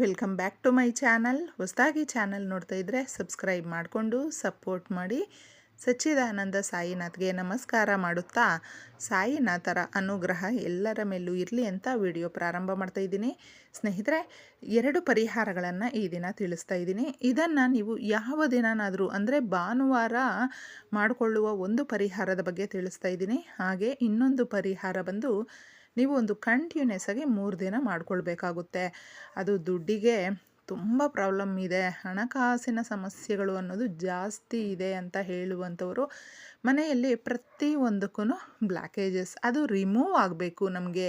Welcome back to my channel. ಹೊಸದಾಗಿ channel ನೋಡ್ತಾ ಇದ್ದರೆ ಸಬ್ಸ್ಕ್ರೈಬ್ ಮಾಡಿಕೊಂಡು ಸಪೋರ್ಟ್ ಮಾಡಿ. ಸಚ್ಚಿದಾನಂದ ಸಾಯಿನಾಥ್ಗೆ ನಮಸ್ಕಾರ ಮಾಡುತ್ತಾ ಸಾಯಿನಾಥರ ಅನುಗ್ರಹ ಎಲ್ಲರ ಮೇಲೂ ಇರಲಿ ಅಂತ ವಿಡಿಯೋ ಪ್ರಾರಂಭ ಮಾಡ್ತಾ ಇದ್ದೀನಿ. ಸ್ನೇಹಿತರೆ, ಎರಡು ಪರಿಹಾರಗಳನ್ನು ಈ ದಿನ ತಿಳಿಸ್ತಾ ಇದ್ದೀನಿ. ಇದನ್ನು ನೀವು ಯಾವ ದಿನನಾದರೂ ಅಂದರೆ ಭಾನುವಾರ ಮಾಡಿಕೊಳ್ಳುವ ಒಂದು ಪರಿಹಾರದ ಬಗ್ಗೆ ತಿಳಿಸ್ತಾ ಇದ್ದೀನಿ. ಹಾಗೆ ಇನ್ನೊಂದು ಪರಿಹಾರ ಬಂದು ನೀವು ಒಂದು ಕಂಟಿನ್ಯೂಸ್ ಆಗಿ ಮೂರು ದಿನ ಮಾಡಿಕೊಳ್ಬೇಕಾಗುತ್ತೆ. ಅದು ದುಡ್ಡಿಗೆ ತುಂಬ ಪ್ರಾಬ್ಲಮ್ ಇದೆ. ಹಣಕಾಸಿನ ಸಮಸ್ಯೆಗಳು ಅನ್ನೋದು ಜಾಸ್ತಿ ಇದೆ ಅಂತ ಹೇಳುವಂಥವರು ಮನೆಯಲ್ಲಿ ಪ್ರತಿಯೊಂದಕ್ಕೂ ಬ್ಲ್ಯಾಕೇಜಸ್ ಅದು ರಿಮೂವ್ ಆಗಬೇಕು ನಮಗೆ.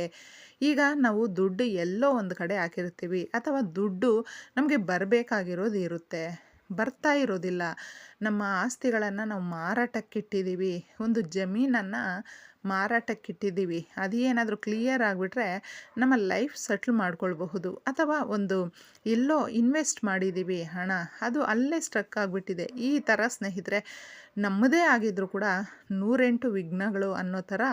ಈಗ ನಾವು ದುಡ್ಡು ಎಲ್ಲೋ ಒಂದು ಕಡೆ ಹಾಕಿರ್ತೀವಿ ಅಥವಾ ದುಡ್ಡು ನಮಗೆ ಬರಬೇಕಾಗಿರೋದು ಇರುತ್ತೆ. ಬರ್ತಾ ಇರೋದಿಲ್ಲ. ನಮ್ಮ ಆಸ್ತಿಗಳನ್ನು ನಾವು ಮಾರಾಟಕ್ಕಿಟ್ಟಿದ್ದೀವಿ. ಒಂದು ಜಮೀನನ್ನು ಮಾರಾಟಕ್ಕಿಟ್ಟಿದ್ದೀವಿ. ಅದೇನಾದರೂ ಕ್ಲಿಯರ್ ಆಗಿಬಿಟ್ರೆ ನಮ್ಮ ಲೈಫ್ ಸೆಟ್ಲ್ ಮಾಡ್ಕೊಳ್ಬಹುದು. ಅಥವಾ ಒಂದು ಎಲ್ಲೋ ಇನ್ವೆಸ್ಟ್ ಮಾಡಿದ್ದೀವಿ ಹಣ, ಅದು ಅಲ್ಲೇ ಸ್ಟ್ರಕ್ ಆಗಿಬಿಟ್ಟಿದೆ. ಈ ಥರ ಸ್ನೇಹಿತರೆ, ನಮ್ಮದೇ ಆಗಿದ್ದರೂ ಕೂಡ ನೂರೆಂಟು ವಿಘ್ನಗಳು ಅನ್ನೋ ಥರ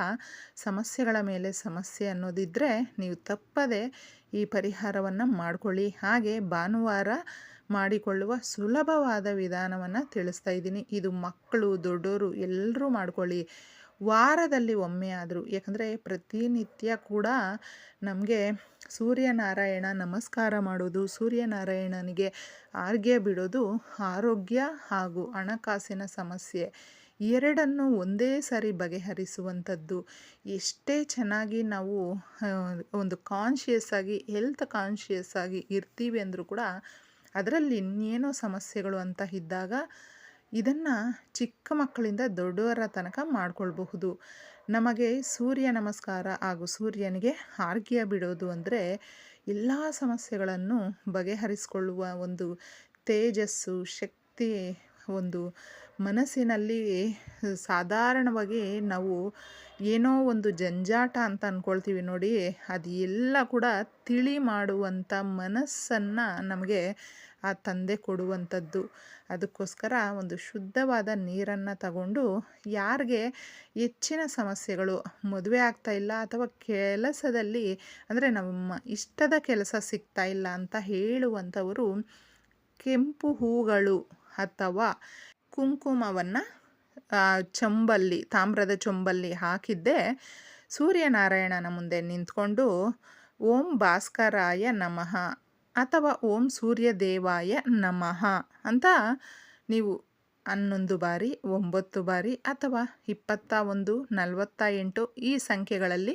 ಸಮಸ್ಯೆಗಳ ಮೇಲೆ ಸಮಸ್ಯೆ ಅನ್ನೋದಿದ್ದರೆ ನೀವು ತಪ್ಪದೆ ಈ ಪರಿಹಾರವನ್ನು ಮಾಡ್ಕೊಳ್ಳಿ. ಹಾಗೆ ಭಾನುವಾರ ಮಾಡಿಕೊಳ್ಳುವ ಸುಲಭವಾದ ವಿಧಾನವನ್ನು ತಿಳಿಸ್ತಾ ಇದ್ದೀನಿ. ಇದು ಮಕ್ಕಳು, ದೊಡ್ಡೋರು ಎಲ್ಲರೂ ಮಾಡ್ಕೊಳ್ಳಿ. ವಾರದಲ್ಲಿ ಒಮ್ಮೆ ಆದರೂ, ಯಾಕಂದರೆ ಪ್ರತಿನಿತ್ಯ ಕೂಡ ನಮಗೆ ಸೂರ್ಯನಾರಾಯಣ ನಮಸ್ಕಾರ ಮಾಡೋದು, ಸೂರ್ಯನಾರಾಯಣನಿಗೆ ಆರ್ಗ್ಯ ಬಿಡೋದು ಆರೋಗ್ಯ ಹಾಗೂ ಹಣಕಾಸಿನ ಸಮಸ್ಯೆ ಎರಡನ್ನು ಒಂದೇ ಸಾರಿ ಬಗೆಹರಿಸುವಂಥದ್ದು. ಎಷ್ಟೇ ಚೆನ್ನಾಗಿ ನಾವು ಒಂದು ಕಾನ್ಷಿಯಸ್ ಆಗಿ ಹೆಲ್ತ್ ಕಾನ್ಷಿಯಸ್ ಆಗಿ ಇರ್ತೀವಿ ಅಂದರೂ ಕೂಡ, ಅದರಲ್ಲಿ ಇನ್ನೇನೋ ಸಮಸ್ಯೆಗಳು ಅಂತ ಇದ್ದಾಗ ಇದನ್ನು ಚಿಕ್ಕ ಮಕ್ಕಳಿಂದ ದೊಡ್ಡವರ ತನಕ ಮಾಡಿಕೊಳ್ಬಹುದು. ನಮಗೆ ಸೂರ್ಯ ನಮಸ್ಕಾರ ಹಾಗೂ ಸೂರ್ಯನಿಗೆ ಆರ್ಗ್ಯ ಬಿಡೋದು ಅಂದರೆ ಎಲ್ಲ ಸಮಸ್ಯೆಗಳನ್ನು ಬಗೆಹರಿಸಿಕೊಳ್ಳುವ ಒಂದು ತೇಜಸ್ಸು, ಶಕ್ತಿ, ಒಂದು ಮನಸ್ಸಿನಲ್ಲಿ ಸಾಧಾರಣವಾಗಿ ನಾವು ಏನೋ ಒಂದು ಜಂಜಾಟ ಅಂತ ಅಂದ್ಕೊಳ್ತೀವಿ ನೋಡಿ, ಅದು ಎಲ್ಲ ಕೂಡ ತಿಳಿ ಮಾಡುವಂಥ ಮನಸ್ಸನ್ನು ನಮಗೆ ಆ ತಂದೆ ಕೊಡುವಂಥದ್ದು. ಅದಕ್ಕೋಸ್ಕರ ಒಂದು ಶುದ್ಧವಾದ ನೀರನ್ನು ತಗೊಂಡು ಯಾರಿಗೆ ಹೆಚ್ಚಿನ ಸಮಸ್ಯೆಗಳು ಮದುವೆ ಆಗ್ತಾ ಇಲ್ಲ ಅಥವಾ ಕೆಲಸದಲ್ಲಿ ಅಂದರೆ ನಮ್ಮ ಇಷ್ಟದ ಕೆಲಸ ಸಿಗ್ತಾ ಇಲ್ಲ ಅಂತ ಹೇಳುವಂಥವರು ಕೆಂಪು ಹೂಗಳು ಅಥವಾ ಕುಂಕುಮವನ್ನು ಚೊಂಬಲ್ಲಿ, ತಾಮ್ರದ ಚೊಂಬಲ್ಲಿ ಹಾಕಿದ್ದೆ ಸೂರ್ಯನಾರಾಯಣನ ಮುಂದೆ ನಿಂತ್ಕೊಂಡು ಓಂ ಭಾಸ್ಕರಾಯ ನಮಃ ಅಥವಾ ಓಂ ಸೂರ್ಯ ದೇವಾಯ ನಮಃ ಅಂತ ನೀವು ಹನ್ನೊಂದು ಬಾರಿ, ಒಂಬತ್ತು ಬಾರಿ ಅಥವಾ ಇಪ್ಪತ್ತ ಒಂದು, ನಲವತ್ತ ಎಂಟು ಈ ಸಂಖ್ಯೆಗಳಲ್ಲಿ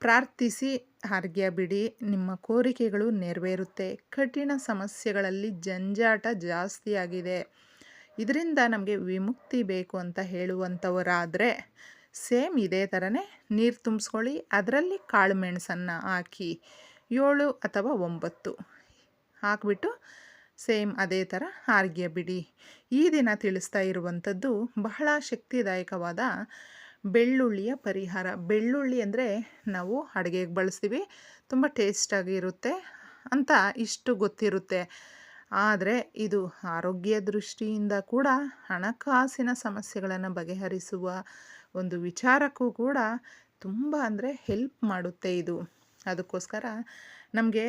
ಪ್ರಾರ್ಥಿಸಿ ಹಾರ್ಗ್ಯ ಬಿಡಿ, ನಿಮ್ಮ ಕೋರಿಕೆಗಳು ನೆರವೇರುತ್ತೆ. ಕಠಿಣ ಸಮಸ್ಯೆಗಳಲ್ಲಿ ಜಂಜಾಟ ಜಾಸ್ತಿಯಾಗಿದೆ. ಇದರಿಂದ ನಮಗೆ ವಿಮುಕ್ತಿ ಬೇಕು ಅಂತ ಹೇಳುವಂಥವರಾದರೆ ಸೇಮ್ ಇದೇ ಥರನೇ ನೀರು ತುಂಬಿಸ್ಕೊಳ್ಳಿ, ಅದರಲ್ಲಿ ಕಾಳುಮೆಣಸನ್ನು ಹಾಕಿ. ಏಳು ಅಥವಾ ಒಂಬತ್ತು. ಹಾಕಿಬಿಟ್ಟು ಸೇಮ್ ಅದೇ ಥರ ಹಾರ್ಗೆ ಬಿಡಿ. ಈ ದಿನ ತಿಳಿಸ್ತಾ ಇರುವಂಥದ್ದು ಬಹಳ ಶಕ್ತಿದಾಯಕವಾದ ಬೆಳ್ಳುಳ್ಳಿಯ ಪರಿಹಾರ. ಬೆಳ್ಳುಳ್ಳಿ ಅಂದರೆ ನಾವು ಅಡುಗೆಗೆ ಬಳಸ್ತೀವಿ, ತುಂಬ ಟೇಸ್ಟಾಗಿರುತ್ತೆ ಅಂತ ಇಷ್ಟು ಗೊತ್ತಿರುತ್ತೆ. ಆದರೆ ಇದು ಆರೋಗ್ಯ ದೃಷ್ಟಿಯಿಂದ ಕೂಡ ಹಣಕಾಸಿನ ಸಮಸ್ಯೆಗಳನ್ನು ಬಗೆಹರಿಸುವ ಒಂದು ವಿಚಾರಕ್ಕೂ ಕೂಡ ತುಂಬ ಅಂದರೆ ಹೆಲ್ಪ್ ಮಾಡುತ್ತೆ ಇದು. ಅದಕ್ಕೋಸ್ಕರ ನಮಗೆ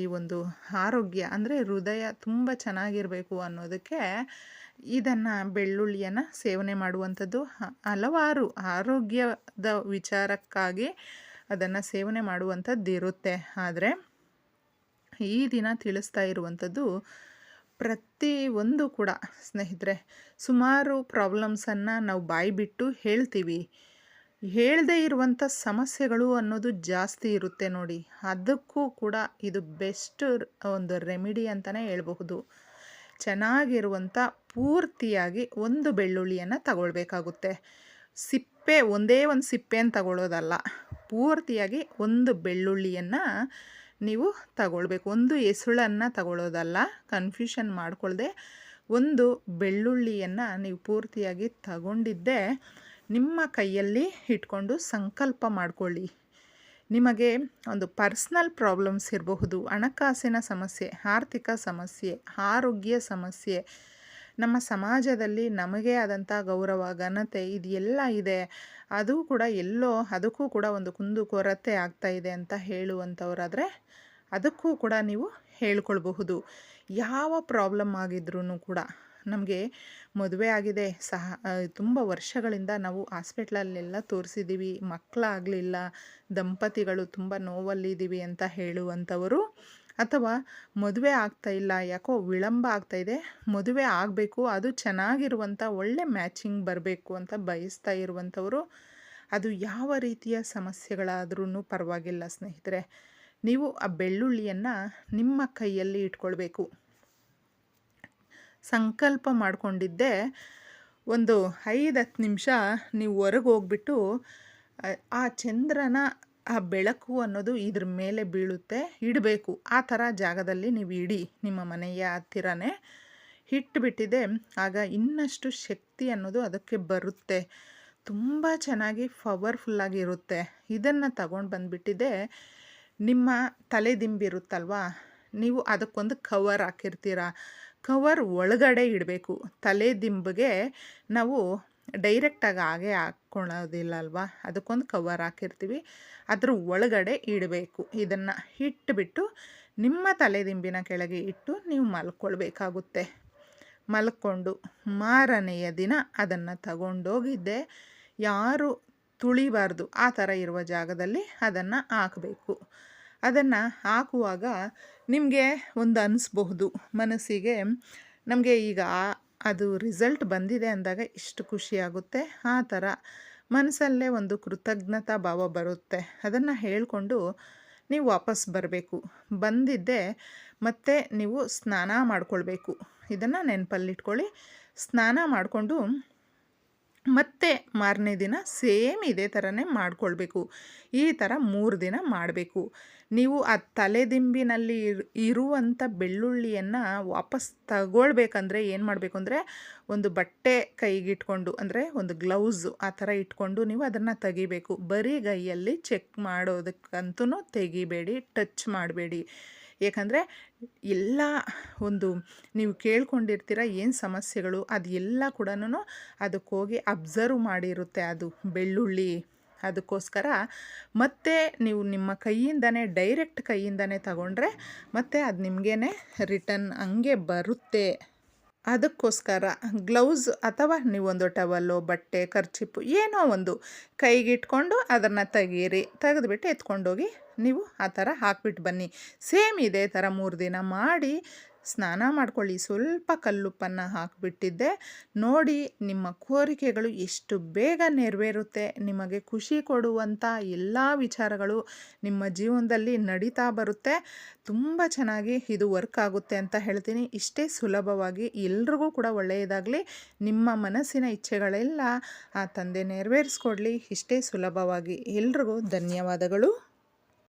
ಈ ಒಂದು ಆರೋಗ್ಯ ಅಂದರೆ ಹೃದಯ ತುಂಬ ಚೆನ್ನಾಗಿರಬೇಕು ಅನ್ನೋದಕ್ಕೆ ಇದನ್ನು ಬೆಳ್ಳುಳ್ಳಿಯನ್ನು ಸೇವನೆ ಮಾಡುವಂಥದ್ದು. ಹಲವಾರು ಆರೋಗ್ಯದ ವಿಚಾರಕ್ಕಾಗಿ ಅದನ್ನು ಸೇವನೆ ಮಾಡುವಂಥದ್ದು ಇರುತ್ತೆ. ಆದರೆ ಈ ದಿನ ತಿಳಿಸ್ತಾ ಇರುವಂಥದ್ದು ಪ್ರತಿ ಒಂದು ಕೂಡ ಸ್ನೇಹಿತರೆ, ಸುಮಾರು ಪ್ರಾಬ್ಲಮ್ಸನ್ನು ನಾವು ಬಾಯಿ ಬಿಟ್ಟು ಹೇಳ್ತೀವಿ. ಹೇಳದೇ ಇರುವಂಥ ಸಮಸ್ಯೆಗಳು ಅನ್ನೋದು ಜಾಸ್ತಿ ಇರುತ್ತೆ ನೋಡಿ. ಅದಕ್ಕೂ ಕೂಡ ಇದು ಬೆಸ್ಟ್ ಒಂದು ರೆಮಿಡಿ ಅಂತಲೇ ಹೇಳಬಹುದು. ಚೆನ್ನಾಗಿರುವಂಥ ಪೂರ್ತಿಯಾಗಿ ಒಂದು ಬೆಳ್ಳುಳ್ಳಿಯನ್ನು ತಗೊಳ್ಬೇಕಾಗುತ್ತೆ. ಸಿಪ್ಪೆ, ಒಂದೇ ಒಂದು ಸಿಪ್ಪೆಯನ್ನು ತಗೊಳ್ಳೋದಲ್ಲ. ಪೂರ್ತಿಯಾಗಿ ಒಂದು ಬೆಳ್ಳುಳ್ಳಿಯನ್ನು ನೀವು ತಗೊಳ್ಬೇಕು. ಒಂದು ಎಸುಳನ್ನು ತಗೊಳ್ಳೋದಲ್ಲ. ಕನ್ಫ್ಯೂಷನ್ ಮಾಡಿಕೊಳ್ಳದೆ ಒಂದು ಬೆಳ್ಳುಳ್ಳಿಯನ್ನು ನೀವು ಪೂರ್ತಿಯಾಗಿ ತಗೊಂಡಿದ್ದೆ ನಿಮ್ಮ ಕೈಯಲ್ಲಿ ಇಟ್ಕೊಂಡು ಸಂಕಲ್ಪ ಮಾಡಿಕೊಳ್ಳಿ. ನಿಮಗೆ ಒಂದು ಪರ್ಸ್ನಲ್ ಪ್ರಾಬ್ಲಮ್ಸ್ ಇರಬಹುದು. ಹಣಕಾಸಿನ ಸಮಸ್ಯೆ, ಆರ್ಥಿಕ ಸಮಸ್ಯೆ, ಆರೋಗ್ಯ ಸಮಸ್ಯೆ. ನಮ್ಮ ಸಮಾಜದಲ್ಲಿ ನಮಗೆ ಆದಂಥ ಗೌರವ, ಘನತೆ ಇದೆಲ್ಲ ಇದೆ. ಅದು ಕೂಡ ಎಲ್ಲೋ, ಅದಕ್ಕೂ ಕೂಡ ಒಂದು ಕುಂದು ಕೊರತೆ ಆಗ್ತಾ ಇದೆ ಅಂತ ಹೇಳುವಂಥವ್ರಾದರೆ ಅದಕ್ಕೂ ಕೂಡ ನೀವು ಹೇಳ್ಕೊಳ್ಬಹುದು. ಯಾವ ಪ್ರಾಬ್ಲಮ್ ಆಗಿದ್ರೂ ಕೂಡ ನಮಗೆ ಮದುವೆ ಆಗಿದೆ. ಸಹ ತುಂಬ ವರ್ಷಗಳಿಂದ ನಾವು ಹಾಸ್ಪಿಟ್ಲಲ್ಲೆಲ್ಲ ತೋರಿಸಿದ್ದೀವಿ ಮಕ್ಕಳಾಗಲಿಲ್ಲ, ದಂಪತಿಗಳು ತುಂಬ ನೋವಲ್ಲಿದ್ದೀವಿ ಅಂತ ಹೇಳುವಂಥವರು. ಅಥವಾ ಮದುವೆ ಆಗ್ತಾ ಇಲ್ಲ, ಯಾಕೋ ವಿಳಂಬ ಆಗ್ತಾ ಇದೆ. ಮದುವೆ ಆಗಬೇಕು, ಅದು ಚೆನ್ನಾಗಿರುವಂಥ ಒಳ್ಳೆ ಮ್ಯಾಚಿಂಗ್ ಬರಬೇಕು ಅಂತ ಬಯಸ್ತಾ ಇರುವಂಥವರು. ಅದು ಯಾವ ರೀತಿಯ ಸಮಸ್ಯೆಗಳಾದ್ರೂ ಪರವಾಗಿಲ್ಲ ಸ್ನೇಹಿತರೆ. ನೀವು ಆ ಬೆಳ್ಳುಳ್ಳಿಯನ್ನು ನಿಮ್ಮ ಕೈಯಲ್ಲಿ ಇಟ್ಕೊಳ್ಬೇಕು. ಸಂಕಲ್ಪ ಮಾಡಿಕೊಂಡಿದ್ದೆ. ಒಂದು ಐದು ಹತ್ತು ನಿಮಿಷ ನೀವು ಹೊರಗೆ ಹೋಗ್ಬಿಟ್ಟು, ಆ ಚಂದ್ರನ, ಆ ಬೆಳಕು ಅನ್ನೋದು ಇದ್ರ ಮೇಲೆ ಬೀಳುತ್ತೆ. ಇಡಬೇಕು. ಆ ಥರ ಜಾಗದಲ್ಲಿ ನೀವು ಇಡಿ ನಿಮ್ಮ ಮನೆಯ ಹತ್ತಿರನೇ. ಇಟ್ಬಿಟ್ಟಿದೆ. ಆಗ ಇನ್ನಷ್ಟು ಶಕ್ತಿ ಅನ್ನೋದು ಅದಕ್ಕೆ ಬರುತ್ತೆ. ತುಂಬ ಚೆನ್ನಾಗಿ ಪವರ್ಫುಲ್ಲಾಗಿರುತ್ತೆ ಇದನ್ನು ತಗೊಂಡು ಬಂದುಬಿಟ್ಟಿದೆ. ನಿಮ್ಮ ತಲೆದಿಂಬಿರುತ್ತಲ್ವ? ನೀವು ಅದಕ್ಕೊಂದು ಕವರ್ ಹಾಕಿರ್ತೀರ? ಕವರ್ ಒಳಗಡೆ ಇಡಬೇಕು. ತಲೆ ದಿಂಬಿಗೆ ನಾವು ಡೈರೆಕ್ಟಾಗಿ ಹಾಗೆ ಹಾಕ್ಕೊಳ್ಳೋದಿಲ್ಲ ಅಲ್ವಾ ಅದಕ್ಕೊಂದು ಕವರ್ ಹಾಕಿರ್ತೀವಿ. ಅದ್ರ ಒಳಗಡೆ ಇಡಬೇಕು. ಇದನ್ನು ಇಟ್ಬಿಟ್ಟು ನಿಮ್ಮ ತಲೆದಿಂಬಿನ ಕೆಳಗೆ ಇಟ್ಟು ನೀವು ಮಲ್ಕೊಳ್ಬೇಕಾಗುತ್ತೆ. ಮಲ್ಕೊಂಡು ಮಾರನೆಯ ದಿನ ಅದನ್ನು ತಗೊಂಡೋಗಿದ್ದೆ. ಯಾರು ತುಳಿಬಾರ್ದು. ಆ ಥರ ಇರುವ ಜಾಗದಲ್ಲಿ ಅದನ್ನು ಹಾಕಬೇಕು. ಅದನ್ನು ಹಾಕುವಾಗ ನಿಮಗೆ ಒಂದು ಅನ್ನಿಸ್ಬಹುದು ಮನಸ್ಸಿಗೆ ನಮಗೆ ಈಗ ಅದು ರಿಸಲ್ಟ್ ಬಂದಿದೆ ಅಂದಾಗ ಇಷ್ಟು ಖುಷಿಯಾಗುತ್ತೆ ಆ ಥರ ಮನಸ್ಸಲ್ಲೇ ಒಂದು ಕೃತಜ್ಞತಾ ಭಾವ ಬರುತ್ತೆ. ಅದನ್ನು ಹೇಳಿಕೊಂಡು ನೀವು ವಾಪಸ್ ಬರಬೇಕು. ಬಂದಿದ್ದೆ ಮತ್ತೆ ನೀವು ಸ್ನಾನ ಮಾಡ್ಕೊಳ್ಬೇಕು. ಇದನ್ನು ನೆನಪಲ್ಲಿಟ್ಕೊಳ್ಳಿ. ಸ್ನಾನ ಮಾಡಿಕೊಂಡು ಮತ್ತೆ ಮಾರನೇ ದಿನ ಸೇಮ್ ಇದೇ ಥರನೇ ಮಾಡ್ಕೊಳ್ಬೇಕು. ಈ ಥರ ಮೂರು ದಿನ ಮಾಡಬೇಕು. ನೀವು ಆ ತಲೆದಿಂಬಿನಲ್ಲಿ ಇರು ಇರುವಂಥ ಬೆಳ್ಳುಳ್ಳಿಯನ್ನು ವಾಪಸ್ ತಗೊಳ್ಬೇಕಂದ್ರೆ ಏನು ಮಾಡಬೇಕು ಅಂದರೆ ಒಂದು ಬಟ್ಟೆ ಕೈಗಿಟ್ಕೊಂಡು, ಅಂದರೆ ಒಂದು ಗ್ಲೌಸು ಆ ಥರ ಇಟ್ಕೊಂಡು ನೀವು ಅದನ್ನು ತೆಗಿಬೇಕು. ಬರೀ ಕೈಯಲ್ಲಿ ಚೆಕ್ ಮಾಡೋದಕ್ಕಂತೂ ತೆಗಿಬೇಡಿ, ಟಚ್ ಮಾಡಬೇಡಿ. ಏಕೆಂದರೆ ಎಲ್ಲ ಒಂದು ನೀವು ಕೇಳ್ಕೊಂಡಿರ್ತೀರ ಏನು ಸಮಸ್ಯೆಗಳು ಅದು ಎಲ್ಲ ಕೂಡ ಅದಕ್ಕೆ ಹೋಗಿ ಅಬ್ಸರ್ವ್ ಮಾಡಿರುತ್ತೆ ಅದು ಬೆಳ್ಳುಳ್ಳಿ ಅದಕ್ಕೋಸ್ಕರ. ಮತ್ತೆ ನೀವು ನಿಮ್ಮ ಕೈಯಿಂದನೇ ಡೈರೆಕ್ಟ್ ಕೈಯಿಂದನೇ ತಗೊಂಡ್ರೆ ಮತ್ತೆ ಅದು ನಿಮಗೇನೆ ರಿಟರ್ನ್ ಹಂಗೆ ಬರುತ್ತೆ. ಅದಕ್ಕೋಸ್ಕರ ಗ್ಲೌಸ್ ಅಥವಾ ನೀವೊಂದು ಟವಲ್ಲು ಬಟ್ಟೆ ಖರ್ಚಿಪ್ಪು ಏನೋ ಒಂದು ಕೈಗಿಟ್ಕೊಂಡು ಅದನ್ನು ತೆಗೀರಿ. ತೆಗೆದುಬಿಟ್ಟು ಎತ್ಕೊಂಡೋಗಿ ನೀವು ಆ ಥರ ಹಾಕ್ಬಿಟ್ಟು ಬನ್ನಿ. ಸೇಮ್ ಇದೇ ಥರ ಮೂರು ದಿನ ಮಾಡಿ ಸ್ನಾನ ಮಾಡ್ಕೊಳ್ಳಿ. ಸ್ವಲ್ಪ ಕಲ್ಲುಪ್ಪನ್ನು ಹಾಕಿಬಿಟ್ಟಿದ್ದೆ. ನೋಡಿ, ನಿಮ್ಮ ಕೋರಿಕೆಗಳು ಎಷ್ಟು ಬೇಗ ನೆರವೇರುತ್ತೆ. ನಿಮಗೆ ಖುಷಿ ಕೊಡುವಂಥ ಎಲ್ಲ ವಿಚಾರಗಳು ನಿಮ್ಮ ಜೀವನದಲ್ಲಿ ನಡೀತಾ ಬರುತ್ತೆ. ತುಂಬ ಚೆನ್ನಾಗಿ ಇದು ವರ್ಕ್ ಆಗುತ್ತೆ ಅಂತ ಹೇಳ್ತೀನಿ. ಇಷ್ಟೇ ಸುಲಭವಾಗಿ ಎಲ್ರಿಗೂ ಕೂಡ ಒಳ್ಳೆಯದಾಗಲಿ. ನಿಮ್ಮ ಮನಸ್ಸಿನ ಇಚ್ಛೆಗಳೆಲ್ಲ ಆ ತಂದೆ ನೆರವೇರಿಸ್ಕೊಡ್ಲಿ. ಇಷ್ಟೇ ಸುಲಭವಾಗಿ. ಎಲ್ರಿಗೂ ಧನ್ಯವಾದಗಳು.